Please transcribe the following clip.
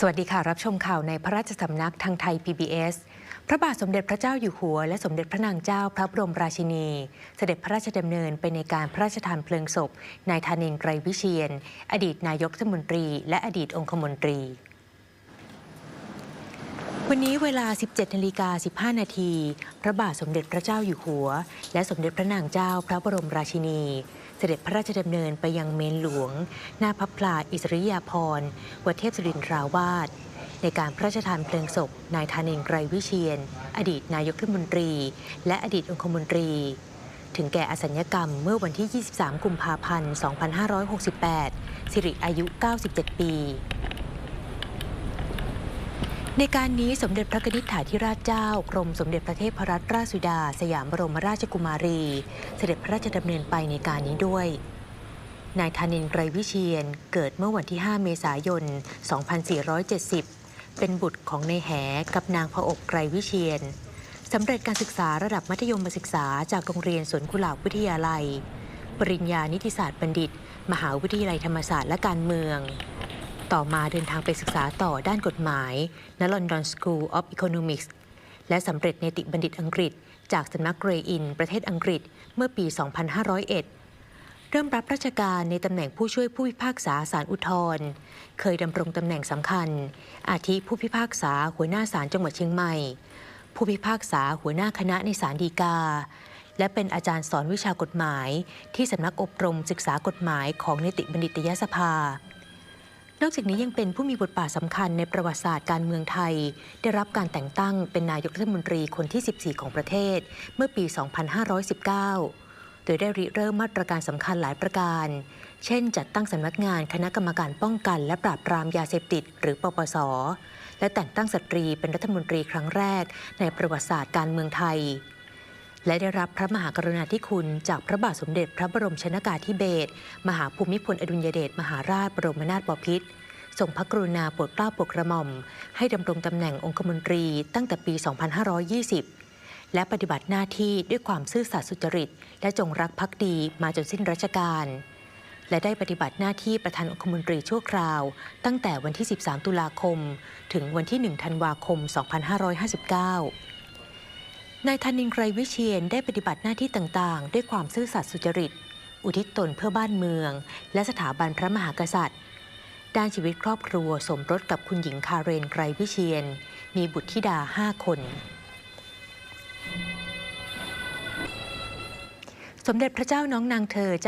สวัสดีค่ะ รับชมข่าวในพระราชสำนักทางไทย PBS พระบาทสมเด็จพระเจ้าอยู่หัว และสมเด็จพระนางเจ้าพระบรมราชินี เสด็จพระราชดำเนินไปในการพระราชทานเพลิงศพนายธานินทร์ไกรวิเชียน อดีตนายกรัฐมนตรี และอดีตองคมนตรี วันนี้เวลา 17นาฬิกา15 นาที พระบาทสมเด็จพระเจ้าอยู่หัว และสมเด็จพระนางเจ้าพระบรมราชินี เสด็จพระราชดำเนินไปยังเมนหลวง หน้าพับพลาอิสริยาภรณ์วัดเทพสุรินทราวาสในการพระราชทานเพลิงศพ นายธานินทร์ไกรวิเชียน อดีตนายกรัฐมนตรี และอดีตองคมนตรี ถึงแก่อสัญญกรรมเมื่อวันที่ 23 กุมภาพันธ์ 2568 สิริอายุ 97 ปี ในการนี้สมเด็จพระนิษฐาธิราชเจ้ากรมสมเด็จพระเทพรัตนราชสุดา สยามบรมราชกุมารี เสด็จพระราชดำเนินไปในการนี้ด้วย นายธานินทร์ไกรวิเชียนเกิดเมื่อวันที่ 5 เมษายน 2470 เป็นบุตรของนายแหกับนางพระอบไกรวิเชียนสำเร็จการศึกษาระดับมัธยมศึกษาจากโรงเรียนสวนกุหลาบวิทยาลัย ปริญญานิติศาสตร์บัณฑิต มหาวิทยาลัยธรรมศาสตร์และการเมือง ต่อมาเดินทางไปศึกษาต่อด้านกฎหมายณ London School of Economics และสำเร็จเนติบัณฑิตอังกฤษ จากสำนักเกรอิน ประเทศอังกฤษเมื่อปี 2501 เริ่มรับราชการในตำแหน่งผู้ช่วยผู้พิพากษาศาลอุทธรเคยดำรงตำแหน่งสำคัญ อาทิผู้พิพากษาหัวหน้าศาลจังหวัดเชียงใหม่ ผู้พิพากษาหัวหน้าคณะในศาลฎีกา และเป็นอาจารย์สอนวิชากฎหมาย ที่สำนักอบรมศึกษากฎหมายของนิติบัณฑิตยสภา นอกจากนี้ยังเป็นผู้มีบทบาทสำคัญในประวัติศาสตร์การเมืองไทย ได้รับการแต่งตั้งเป็นนายกรัฐมนตรีคนที่ 14 ของประเทศ เมื่อปี 2519 โดยได้ริเริ่มมาตรการสำคัญหลายประการ เช่น จัดตั้งสำนักงานคณะกรรมการป้องกันและปราบปรามยาเสพติด หรือปปส และแต่งตั้งสตรีเป็นรัฐมนตรีครั้งแรก ในประวัติศาสตร์การเมืองไทย และได้รับพระมหากรุณาธิคุณ จากพระบาทสมเด็จพระบรมชนากาธิเบศรมหาภูมิพลอดุลยเดชมหาราชบรมนาถบพิตรทรงพระกรุณาโปรดเกล้าโปรดกระหม่อม ให้ดำรงตำแหน่งองคมนตรีตั้งแต่ปี 2520 และปฏิบัติหน้าที่ด้วยความซื่อสัตย์สุจริต และจงรักภักดีมาจนสิ้นราชการ และได้ปฏิบัติหน้าที่ประธานองคมนตรีชั่วคราว ตั้งแต่วันที่ 13 ตุลาคม ถึงวันที่ 1 ธันวาคม 2559 นายธนินไกรวิเชียนได้ปฏิบัติหน้าที่ต่างๆ ด้วยความซื่อสัตย์สุจริต อุทิศตนเพื่อบ้านเมือง และสถาบันพระมหากษัตริย์ ด้านชีวิตครอบครัวสมรสกับคุณหญิงคาเรนไกรวิเชียน มีบุตรธิดาห้าคนสมเด็จพระเจ้าน้องนางเธอ